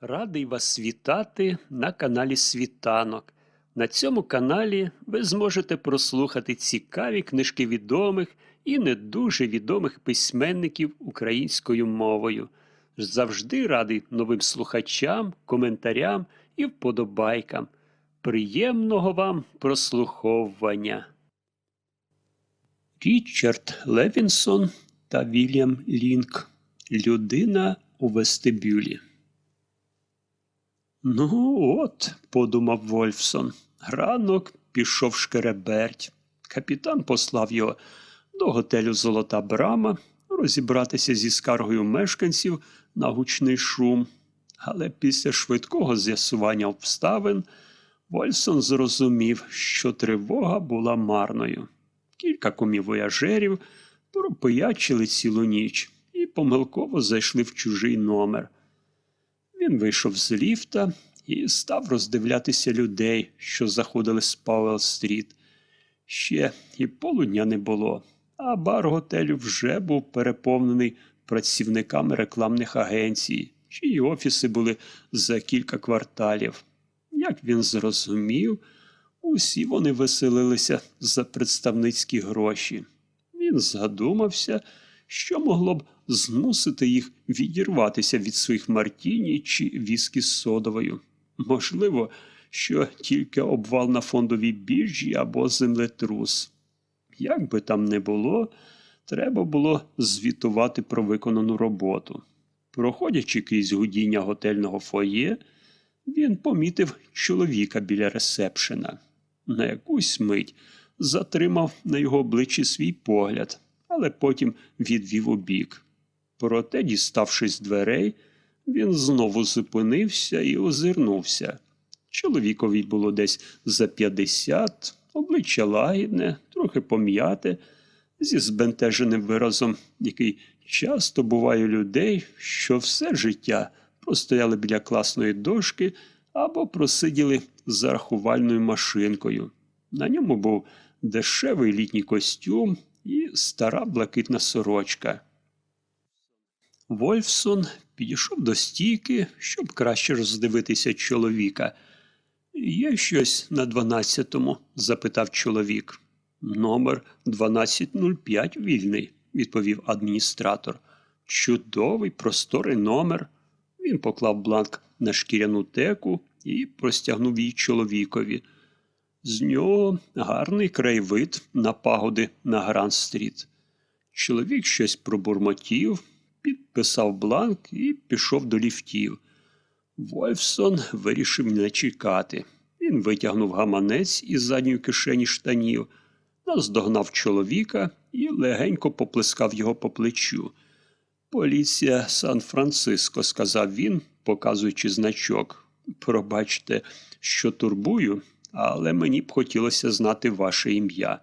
Радий вас вітати на каналі Світанок. На цьому каналі ви зможете прослухати цікаві книжки відомих і не дуже відомих письменників українською мовою. Завжди радий новим слухачам, коментарям і вподобайкам. Приємного вам прослуховування. Річард Левінсон та Вільям Лінк. Людина у вестибюлі. Ну, от, подумав Вольфсон. Ранок пішов шкереберть. Капітан послав його до готелю Золота Брама розібратися зі скаргою мешканців на гучний шум. Але після швидкого з'ясування обставин Вольфсон зрозумів, що тривога була марною. Кілька комівояжерів пропиячили цілу ніч і помилково зайшли в чужий номер. Він вийшов з ліфта і став роздивлятися людей, що заходили з Пауелл-стріт. Ще і полудня не було, а бар готелю вже був переповнений працівниками рекламних агенцій, чиї офіси були за кілька кварталів. Як він зрозумів, усі вони веселилися за представницькі гроші. Він задумався, що могло б змусити їх відірватися від своїх мартіні чи віскі з содовою. Можливо, що тільки обвал на фондовій біржі або землетрус. Як би там не було, треба було звітувати про виконану роботу. Проходячи крізь гудіння готельного фоє, він помітив чоловіка біля ресепшена. На якусь мить затримав на його обличчі свій погляд, але потім відвів у бік. Проте, діставшись дверей, він знову зупинився і озирнувся. Чоловікові було десь за п'ятдесят, обличчя лагідне, трохи пом'яте, зі збентеженим виразом, який часто буває у людей, що все життя простояли біля класної дошки або просиділи за рахувальною машинкою. На ньому був дешевий літній костюм і стара блакитна сорочка. Вольфсон підійшов до стійки, щоб краще роздивитися чоловіка. Є щось на дванадцятому? запитав чоловік. Номер 1205 вільний, відповів адміністратор. Чудовий, просторий номер. Він поклав бланк на шкіряну теку і простягнув її чоловікові. З нього гарний краєвид на пагоди на Гранд-стріт. Чоловік щось пробурмотів, підписав бланк і пішов до ліфтів. Вольфсон вирішив не чекати. Він витягнув гаманець із задньої кишені штанів, наздогнав чоловіка і легенько поплескав його по плечу. Поліція Сан-Франциско, сказав він, показуючи значок. Пробачте, що турбую, але мені б хотілося знати ваше ім'я.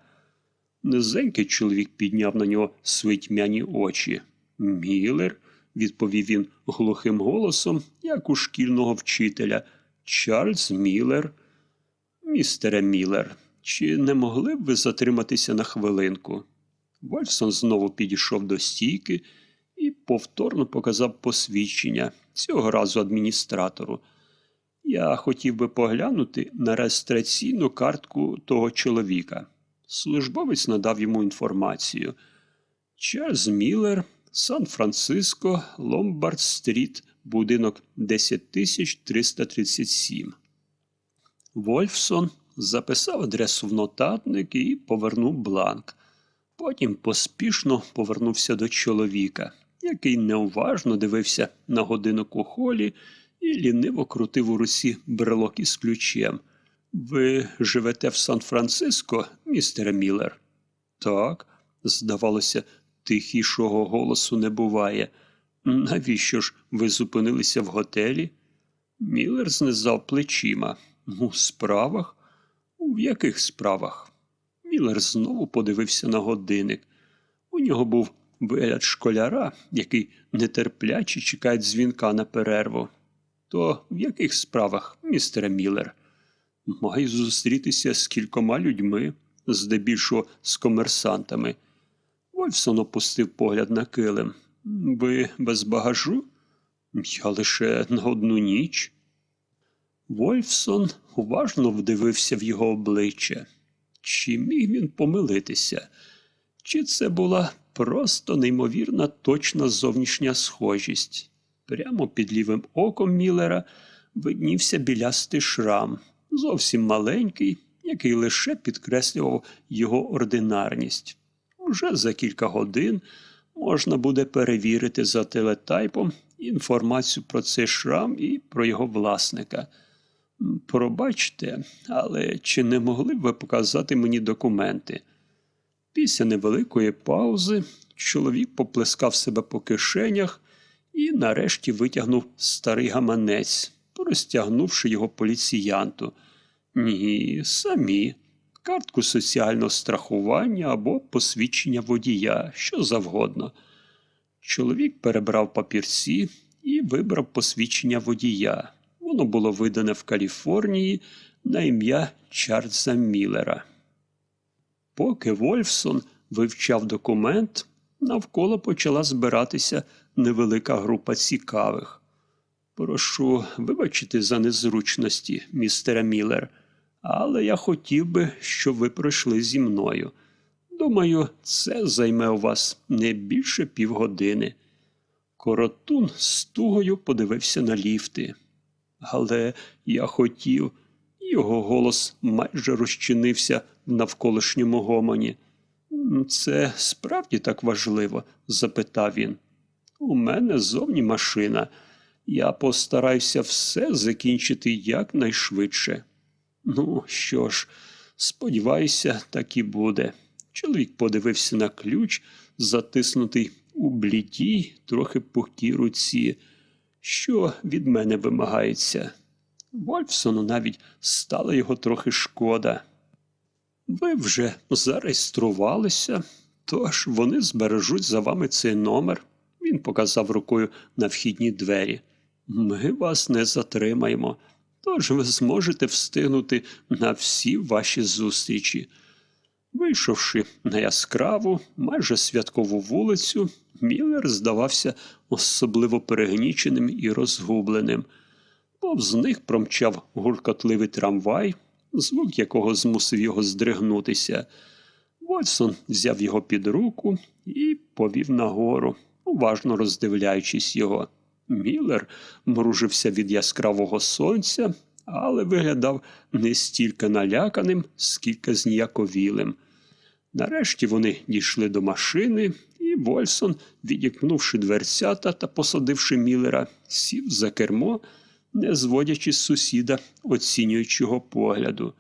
Низенький чоловік підняв на нього свої тьмяні очі. Міллер, відповів він глухим голосом, як у шкільного вчителя. Чарльз Міллер. Містере Міллер, чи не могли б ви затриматися на хвилинку? Вольфсон знову підійшов до стійки і повторно показав посвідчення, цього разу адміністратору. Я хотів би поглянути на реєстраційну картку того чоловіка. Службовець надав йому інформацію. Чарльз Міллер, Сан-Франциско, Ломбард Стріт, будинок 10337. Вольфсон записав адресу в нотатник і повернув бланк. Потім поспішно повернувся до чоловіка, який неуважно дивився на годинок у холі і ліниво крутив у руці брелок із ключем. Ви живете в Сан-Франциско, містере Міллер? Так, здавалося, тихішого голосу не буває. Навіщо ж ви зупинилися в готелі? Міллер знизав плечима. У справах? У яких справах? Міллер знову подивився на годинник. У нього був вигляд школяра, який нетерпляче чекає дзвінка на перерву. То в яких справах, містере Міллер? Маю зустрітися з кількома людьми, здебільшого з комерсантами. Вольфсон опустив погляд на килим. Ви без багажу? Я лише на одну ніч. Вольфсон уважно вдивився в його обличчя. Чи міг він помилитися? Чи це була просто неймовірна точна зовнішня схожість? Прямо під лівим оком Міллера виднівся білястий шрам, зовсім маленький, який лише підкреслював його ординарність. Уже за кілька годин можна буде перевірити за телетайпом інформацію про цей шрам і про його власника. Пробачте, але чи не могли б ви показати мені документи? Після невеликої паузи чоловік поплескав себе по кишенях і нарешті витягнув старий гаманець, простягнувши його поліціянту. Ні, самі. Картку соціального страхування або посвідчення водія, що завгодно. Чоловік перебрав папірці і вибрав посвідчення водія. Воно було видане в Каліфорнії на ім'я Чарльза Міллера. Поки Вольфсон вивчав документ, навколо почала збиратися невелика група цікавих. Прошу вибачити за незручності, містере Міллер, але я хотів би, щоб ви пройшли зі мною. Думаю, це займе у вас не більше півгодини. Коротун з тугою подивився на ліфти. Але я хотів, його голос майже розчинився в навколишньому гомоні. Це справді так важливо? запитав він. У мене зовні машина. Я постараюся все закінчити якнайшвидше. Ну, що ж, сподіваюся, так і буде. Чоловік подивився на ключ, затиснутий у блідій, трохи пухтій руці. Що від мене вимагається? Вольфсону навіть стало його трохи шкода. Ви вже зареєструвалися, тож вони збережуть за вами цей номер. Він показав рукою на вхідні двері. Ми вас не затримаємо, тож ви зможете встигнути на всі ваші зустрічі. Вийшовши на яскраву, майже святкову вулицю, Міллер здавався особливо перегніченим і розгубленим. Повз них промчав гуркотливий трамвай, звук якого змусив його здригнутися. Вольсон взяв його під руку і повів нагору, уважно роздивляючись його. Міллер мружився від яскравого сонця, але виглядав не стільки наляканим, скільки зніяковілим. Нарешті вони дійшли до машини, і Вольсон, відікнувши дверцята та посадивши Міллера, сів за кермо, не зводячи з сусіда оцінюючого погляду.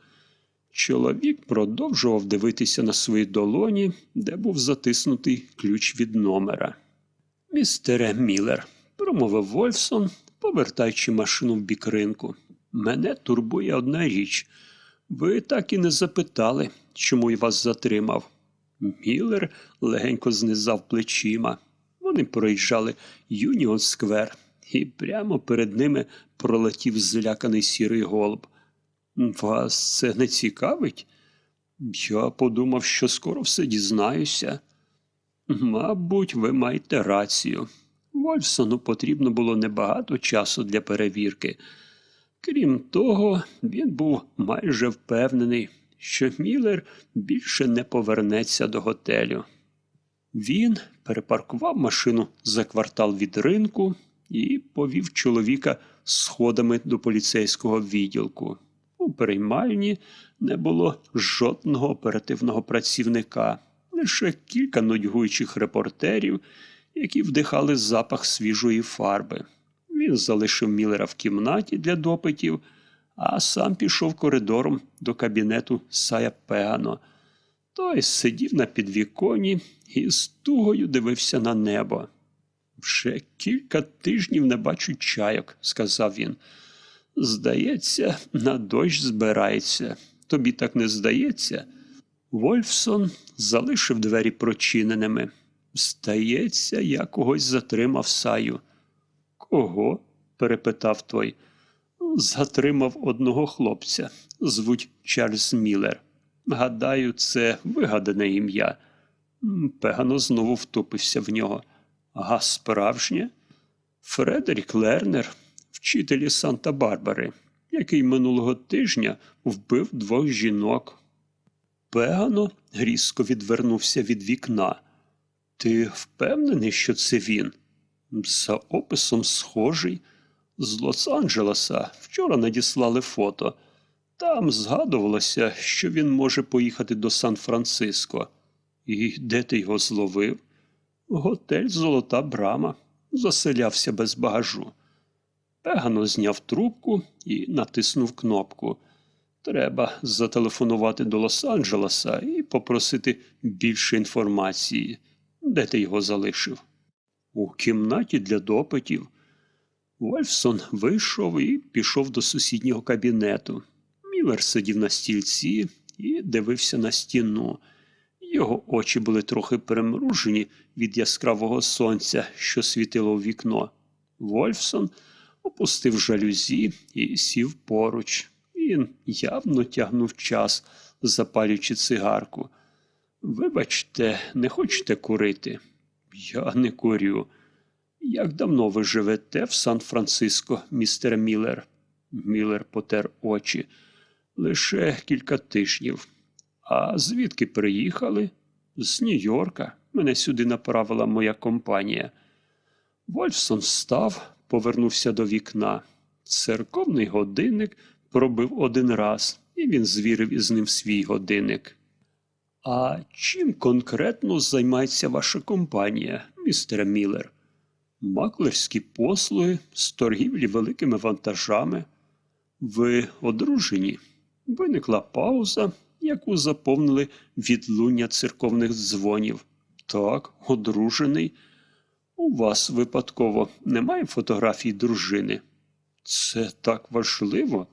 Чоловік продовжував дивитися на свої долоні, де був затиснутий ключ від номера. Містере Міллер, промовив Вольфсон, повертаючи машину в бік ринку. Мене турбує одна річ. Ви так і не запитали, чому я вас затримав. Міллер легенько знизав плечима. Вони проїжджали Юніон Сквер, і прямо перед ними пролетів зляканий сірий голуб. Вас це не цікавить? Я подумав, що скоро все дізнаюся. Мабуть, ви маєте рацію. Вольфсону потрібно було небагато часу для перевірки. Крім того, він був майже впевнений, що Міллер більше не повернеться до готелю. Він перепаркував машину за квартал від ринку і повів чоловіка сходами до поліцейського відділку. У переймальні не було жодного оперативного працівника, лише кілька нудьгуючих репортерів, які вдихали запах свіжої фарби. Він залишив Міллера в кімнаті для допитів, а сам пішов коридором до кабінету Сая Пегано. Той сидів на підвіконі і з тугою дивився на небо. Вже кілька тижнів не бачу чайок, сказав він. Здається, на дощ збирається. Тобі так не здається? Вольфсон залишив двері прочиненими. Здається, я когось затримав саю. Кого? перепитав той. Затримав одного хлопця. Звуть Чарльз Міллер. Гадаю, це вигадане ім'я. Пегано знову втупився в нього. А справжнє? Фредерік Лернер, вчитель із Санта-Барбари, який минулого тижня вбив двох жінок. Пегано різко відвернувся від вікна. Ти впевнений, що це він? За описом схожий. З Лос-Анджелеса вчора надіслали фото. Там згадувалося, що він може поїхати до Сан-Франциско. І де ти його зловив? Готель Золота Брама. Заселявся без багажу. Пегано зняв трубку і натиснув кнопку. Треба зателефонувати до Лос-Анджелеса і попросити більше інформації. Де ти його залишив? У кімнаті для допитів. Вольфсон вийшов і пішов до сусіднього кабінету. Міллер сидів на стільці і дивився на стіну. Його очі були трохи перемружені від яскравого сонця, що світило у вікно. Вольфсон опустив жалюзі і сів поруч. Він явно тягнув час, запалюючи цигарку. Вибачте, не хочете курити? Я не курю. Як давно ви живете в Сан-Франциско, містер Міллер? Міллер потер очі. Лише кілька тижнів. А звідки приїхали? З Нью-Йорка. Мене сюди направила моя компанія. Вольфсон встав, повернувся до вікна. Церковний годинник пробив один раз, і він звірив із ним свій годинник. А чим конкретно займається ваша компанія, містер Міллер? Маклерські послуги з торгівлі великими вантажами. Ви одружені? Виникла пауза, яку заповнили відлуння церковних дзвонів. Так, одружений. У вас випадково немає фотографій дружини? Це так важливо.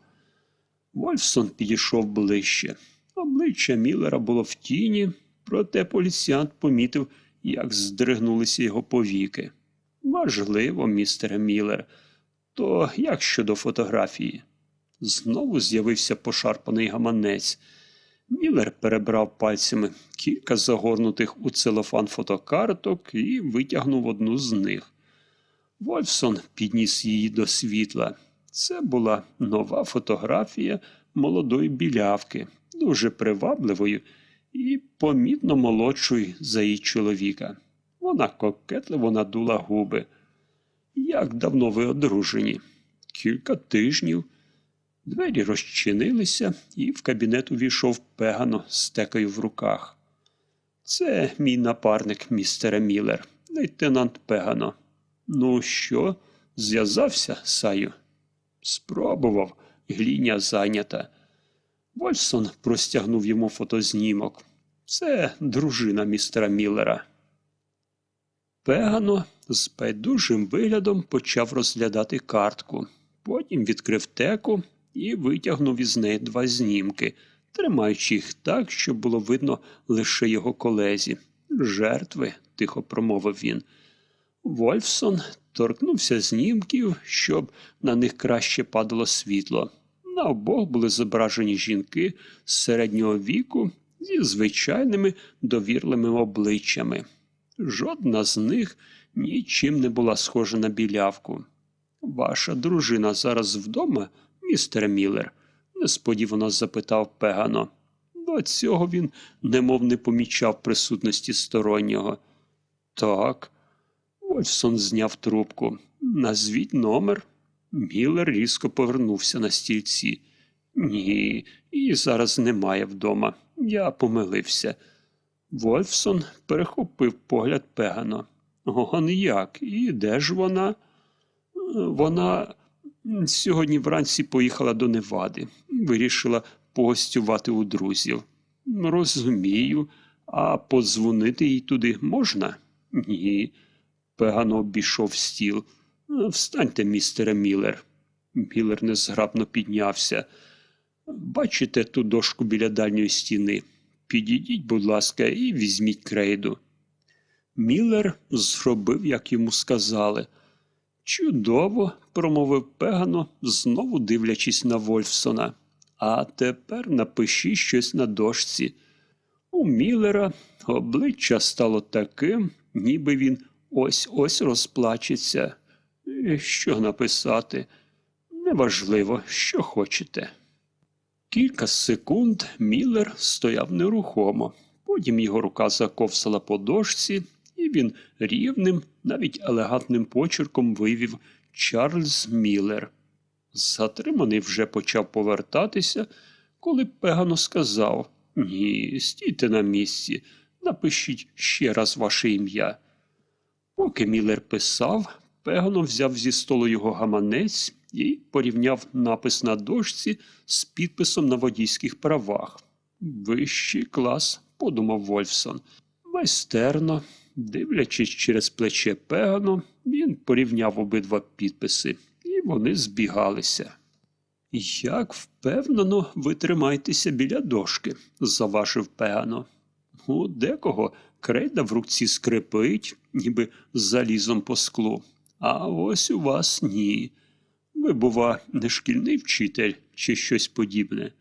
Вольфсон підійшов ближче. Обличчя Міллера було в тіні, проте поліціянт помітив, як здригнулися його повіки. Важливо, містере Міллер. То як щодо фотографії? Знову з'явився пошарпаний гаманець. Міллер перебрав пальцями кілька загорнутих у целофан фотокарток і витягнув одну з них. Вольфсон підніс її до світла. Це була нова фотографія молодої білявки, дуже привабливої і помітно молодшої за її чоловіка. Вона кокетливо надула губи. Як давно ви одружені? Кілька тижнів. Двері розчинилися, і в кабінет увійшов пегано з текою в руках. Це мій напарник, містере Міллер, лейтенант Пегано. Ну що, зв'язався, Саю? Спробував, гліня зайнята. Вольсон простягнув йому фотознімок. Це дружина містера Міллера. Пегано з байдужим виглядом почав розглядати картку. Потім відкрив теку і витягнув із неї два знімки, тримаючи їх так, щоб було видно лише його колезі. Жертви, тихо промовив він. Вольфсон торкнувся знімків, щоб на них краще падало світло. На обох були зображені жінки з середнього віку зі звичайними довірливими обличчями. Жодна з них нічим не була схожа на білявку. Ваша дружина зараз вдома, містер Міллер? несподівано запитав Пегано. До цього він немов не помічав присутності стороннього. Так. Вольфсон зняв трубку. Назвіть номер. Міллер різко повернувся на стільці. Ні, її зараз немає вдома. Я помилився. Вольфсон перехопив погляд Пегано. Он як? І де ж вона? Вона сьогодні вранці поїхала до Невади. Вирішила погостювати у друзів. Розумію, а подзвонити їй туди можна? Ні. Пегано обійшов стіл. Встаньте, містере Міллер. Міллер незграбно піднявся. Бачите ту дошку біля дальньої стіни? Підійдіть, будь ласка, і візьміть крейду. Міллер зробив, як йому сказали. Чудово, промовив Пегано, знову дивлячись на Вольфсона. А тепер напиши щось на дошці. У Міллера обличчя стало таким, ніби він ось ось розплачеться. «Е, Що написати? Неважливо, що хочете. Кілька секунд Міллер стояв нерухомо. Потім його рука заковсала по дошці, і він рівним, навіть елегантним почерком вивів Чарльз Міллер. Затриманий вже почав повертатися, коли Пегано сказав Ні, стійте на місці, напишіть ще раз ваше ім'я. Поки Міллер писав, Пегано взяв зі столу його гаманець і порівняв напис на дошці з підписом на водійських правах. Вищий клас, подумав Вольфсон. Майстерно, дивлячись через плече Пегано, він порівняв обидва підписи, і вони збігалися. Як впевнено, ви тримаєтеся біля дошки, заважив Пегано. У декого крейда в руці скрипить, ніби залізом по склу. А ось у вас ні. Ви, бува, не шкільний вчитель чи щось подібне.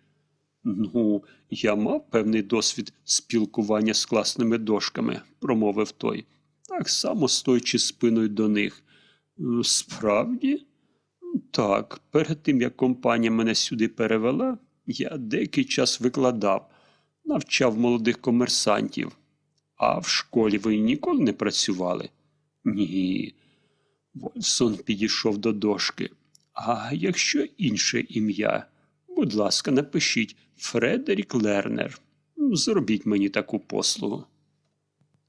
Ну, я мав певний досвід спілкування з класними дошками, промовив той, так само стоячи спиною до них. «Е, Справді? Так, перед тим як компанія мене сюди перевела, я деякий час викладав, навчав молодих комерсантів. А в школі ви ніколи не працювали? Ні. Вольсон підійшов до дошки. А якщо інше ім'я? Будь ласка, напишіть Фредерік Лернер. Зробіть мені таку послугу.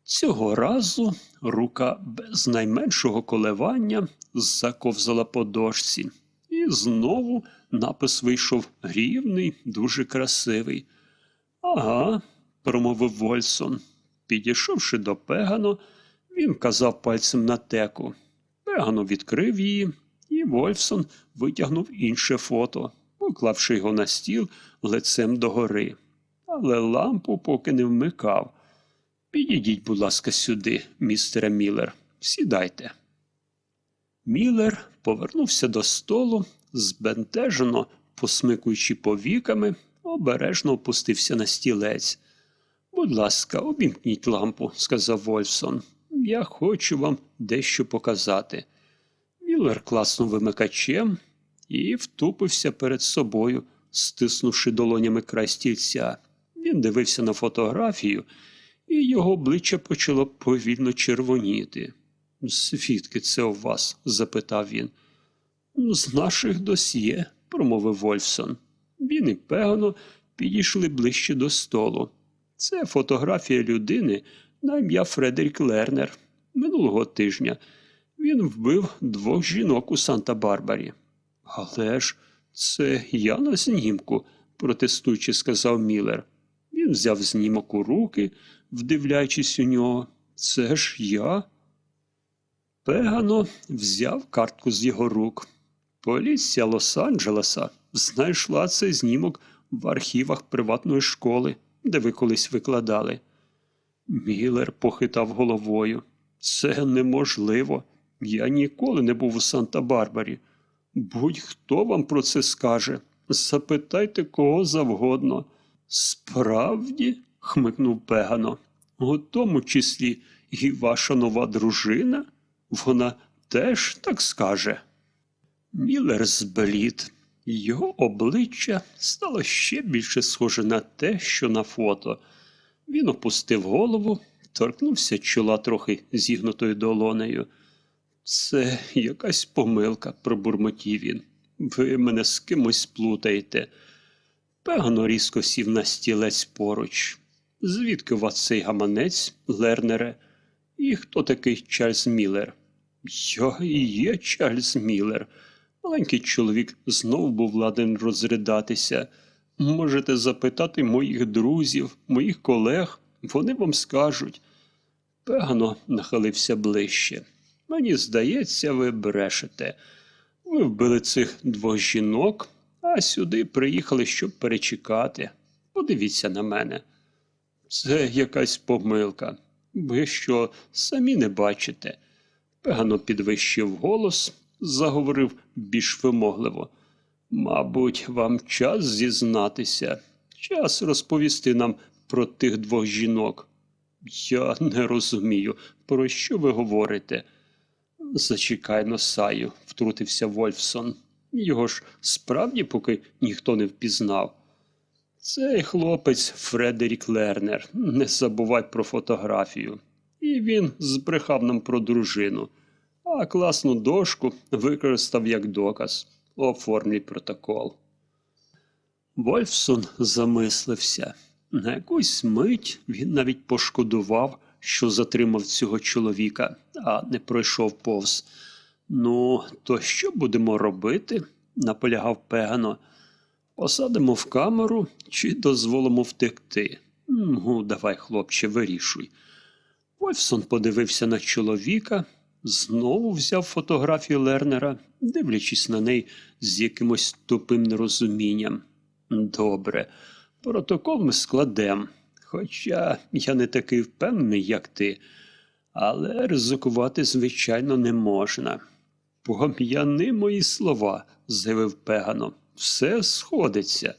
Цього разу рука без найменшого коливання заковзала по дошці, і знову напис вийшов рівний, дуже красивий. Ага, промовив Вольсон. Підійшовши до Пегано, він вказав пальцем на теку. Пегано відкрив її, і Вольфсон витягнув інше фото, поклавши його на стіл лицем догори. Але лампу поки не вмикав. Підійдіть, будь ласка, сюди, містере Міллер. Сідайте. Міллер повернувся до столу, збентежено, посмикуючи повіками, обережно опустився на стілець. Будь ласка, обімкніть лампу, сказав Вольфсон. Я хочу вам дещо показати. Міллер класнув вимикачем і втупився перед собою, стиснувши долонями край стільця. Він дивився на фотографію, і його обличчя почало повільно червоніти. Звідки це у вас? запитав він. З наших досьє, промовив Вольфсон. Він і Пегано підійшли ближче до столу. Це фотографія людини на ім'я Фредерік Лернер. Минулого тижня він вбив двох жінок у Санта-Барбарі. Але ж це я на знімку, протестуючи, сказав Міллер. Він взяв знімок у руки, вдивляючись у нього. Це ж я. Пегано взяв картку з його рук. Поліція Лос-Анджелеса знайшла цей знімок в архівах приватної школи, де ви колись викладали. Міллер похитав головою. Це неможливо. Я ніколи не був у Санта-Барбарі. Будь-хто вам про це скаже. Запитайте кого завгодно. Справді, хмикнув Пегано, у тому числі і ваша нова дружина? Вона теж так скаже. Міллер зблід. Його обличчя стало ще більше схоже на те, що на фото. Він опустив голову, торкнувся чола трохи зігнутою долонею. Це якась помилка, пробурмотів він. Ви мене з кимось плутаєте. Пегано різко сів на стілець поруч. Звідки у вас цей гаманець, Лернере? І хто такий Чарльз Міллер? Я і є Чарльз Міллер. Маленький чоловік знов був ладен розридатися. Можете запитати моїх друзів, моїх колег, вони вам скажуть. Пегано нахилився ближче. Мені здається, ви брешете. Ви вбили цих двох жінок, а сюди приїхали, щоб перечекати. Подивіться на мене. Це якась помилка. Ви що, самі не бачите? Пегано підвищив голос, заговорив більш вимогливо. Мабуть, вам час зізнатися, час розповісти нам про тих двох жінок. Я не розумію, про що ви говорите. Зачекай носаю, втрутився Вольфсон. Його ж справді поки ніхто не впізнав. Цей хлопець Фредерік Лернер, не забувай про фотографію. І він збрехав нам про дружину, а класну дошку використав як доказ. Оформлюй протокол. Вольфсон замислився. На якусь мить він навіть пошкодував, що затримав цього чоловіка, а не пройшов повз. Ну, то що будемо робити? наполягав Пегано. Посадимо в камеру чи дозволимо втекти? Ну, давай, хлопче, вирішуй. Вольфсон подивився на чоловіка, знову взяв фотографію Лернера, дивлячись на неї з якимось тупим нерозумінням. Добре, протокол ми складемо, хоча я не такий впевнений, як ти, але ризикувати, звичайно, не можна. Пом'яни мої слова, заявив Пегано. Все сходиться.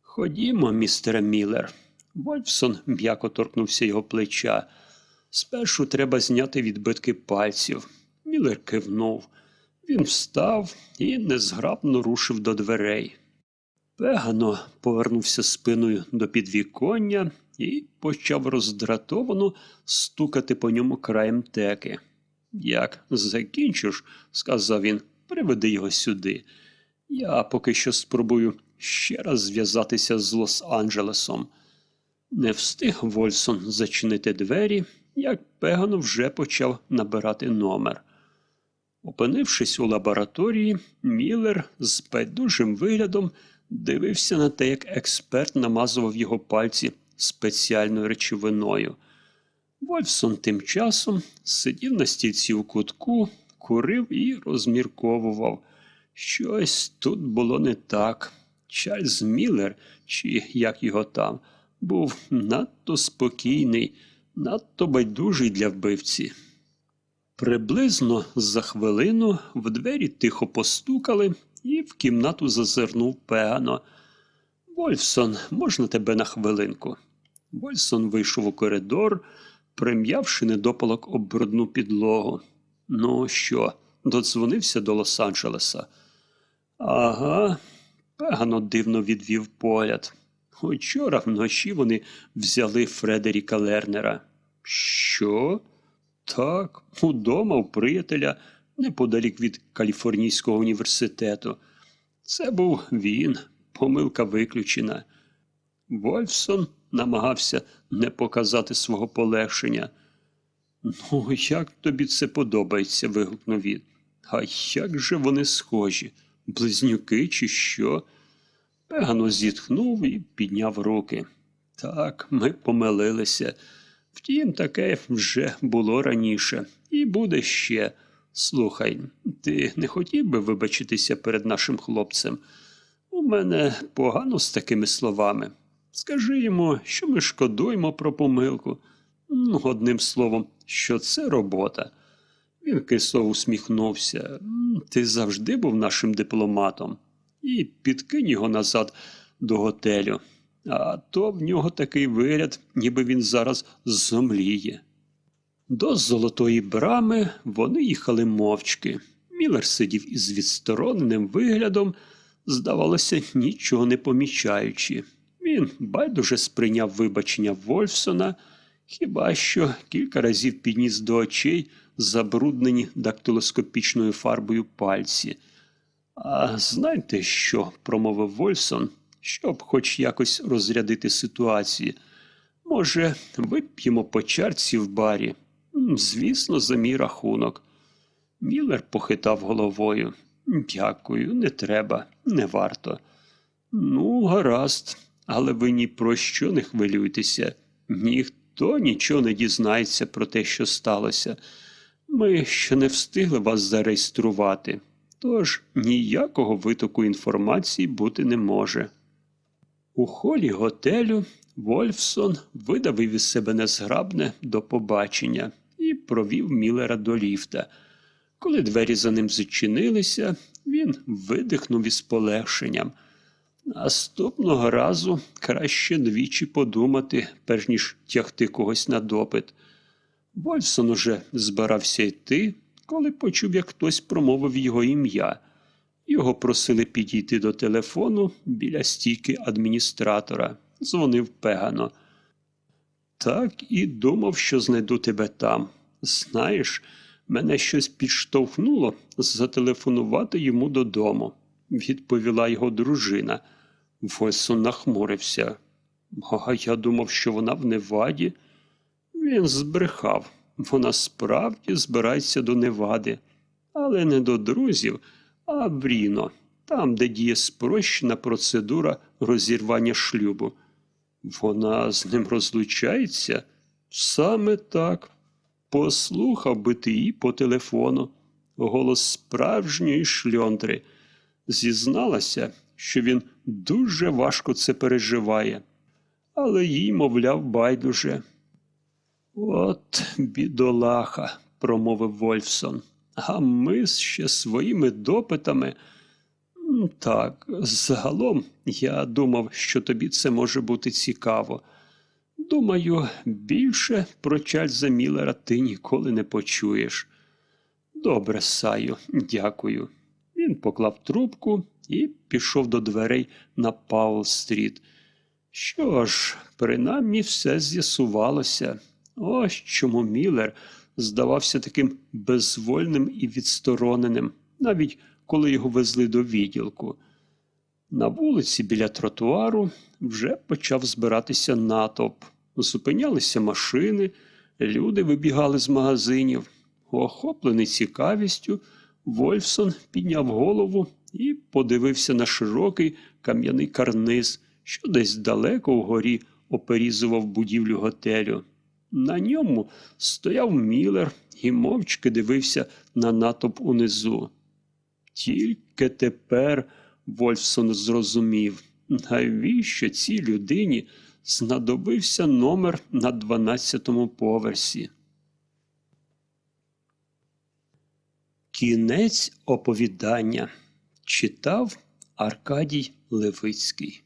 Ходімо, містере Міллер. Вольфсон м'яко торкнувся його плеча. Спершу треба зняти відбитки пальців. Міллер кивнув. Він встав і незграбно рушив до дверей. Пегано повернувся спиною до підвіконня і почав роздратовано стукати по ньому краєм теки. Як закінчиш, сказав він, приведи його сюди. Я поки що спробую ще раз зв'язатися з Лос-Анджелесом. Не встиг Вольсон зачинити двері, як Пегано вже почав набирати номер. Опинившись у лабораторії, Міллер з байдужим виглядом дивився на те, як експерт намазував його пальці спеціальною речовиною. Вольфсон тим часом сидів на стільці у кутку, курив і розмірковував. Щось тут було не так. Чарльз Міллер, чи як його там, був надто спокійний, надто байдужий для вбивці. Приблизно за хвилину в двері тихо постукали, і в кімнату зазирнув Пеано. Вольфсон, можна тебе на хвилинку? Вольфсон вийшов у коридор, прим'явши недопалок об брудну підлогу. Ну що, додзвонився до Лос-Анджелеса? Ага, Пегано дивно відвів погляд. Учора вночі вони взяли Фредеріка Лернера. Що? Так, удома у приятеля, неподалік від Каліфорнійського університету. Це був він, помилка виключена. Вольфсон намагався не показати свого полегшення. Ну, як тобі це подобається? вигукнув він. А як же вони схожі? Близнюки, чи що? Пегано зітхнув і підняв руки. Так, ми помилилися. Втім, таке вже було раніше, і буде ще. Слухай, ти не хотів би вибачитися перед нашим хлопцем? У мене погано з такими словами. Скажи йому, що ми шкодуємо про помилку. Ну, одним словом, що це робота. Він кисло усміхнувся. Ти завжди був нашим дипломатом. І підкинь його назад до готелю. А то в нього такий вигляд, ніби він зараз зомліє. До золотої брами вони їхали мовчки. Міллер сидів із відстороненим виглядом, здавалося, нічого не помічаючи. Він байдуже сприйняв вибачення Вольфсона, хіба що кілька разів підніс до очей забруднені дактилоскопічною фарбою пальці. А знаєте що? промовив Вольсон, щоб хоч якось розрядити ситуацію. Може, вип'ємо по чарці в барі? Звісно, за мій рахунок. Міллер похитав головою. Дякую, не треба, не варто. Ну, гаразд, але ви ні про що не хвилюйтеся. Ніхто нічого не дізнається про те, що сталося. Ми ще не встигли вас зареєструвати, тож ніякого витоку інформації бути не може. У холі готелю Вольфсон видавив із себе незграбне до побачення і провів Міллера до ліфта. Коли двері за ним зачинилися, він видихнув із полегшенням. Наступного разу краще двічі подумати, перш ніж тягти когось на допит. Вольфсон уже збирався йти, коли почув, як хтось промовив його ім'я. Його просили підійти до телефону біля стійки адміністратора. Дзвонив пегано. Так і думав, що знайду тебе там. Знаєш, мене щось підштовхнуло зателефонувати йому додому, відповіла його дружина. Вольсон нахмурився. А я думав, що вона в Неваді. Він збрехав. Вона справді збирається до Невади, але не до друзів, а в Ріно, там, де діє спрощена процедура розірвання шлюбу. Вона з ним розлучається? Саме так. Послухав би ти її по телефону. Голос справжньої шльондри. Зізналася, що він дуже важко це переживає, але їй, мовляв, байдуже. От бідолаха, промовив Вольфсон. А ми ще своїми допитами. Так, загалом я думав, що тобі це може бути цікаво. Думаю, більше про Чарльза Міллера ти ніколи не почуєш. Добре, Саю, дякую. Він поклав трубку і пішов до дверей на Паул-стріт. Що ж, принаймні все з'ясувалося. Ось чому Міллер здавався таким безвольним і відстороненим, навіть коли його везли до відділку. На вулиці біля тротуару вже почав збиратися натовп. Зупинялися машини, люди вибігали з магазинів. Охоплений цікавістю, Вольфсон підняв голову і подивився на широкий кам'яний карниз, що десь далеко вгорі оперізував будівлю готелю. На ньому стояв Міллер і мовчки дивився на натовп унизу. Тільки тепер Вольфсон зрозумів, навіщо цій людині знадобився номер на 12-му поверсі. Кінець оповідання читав Аркадій Левицький.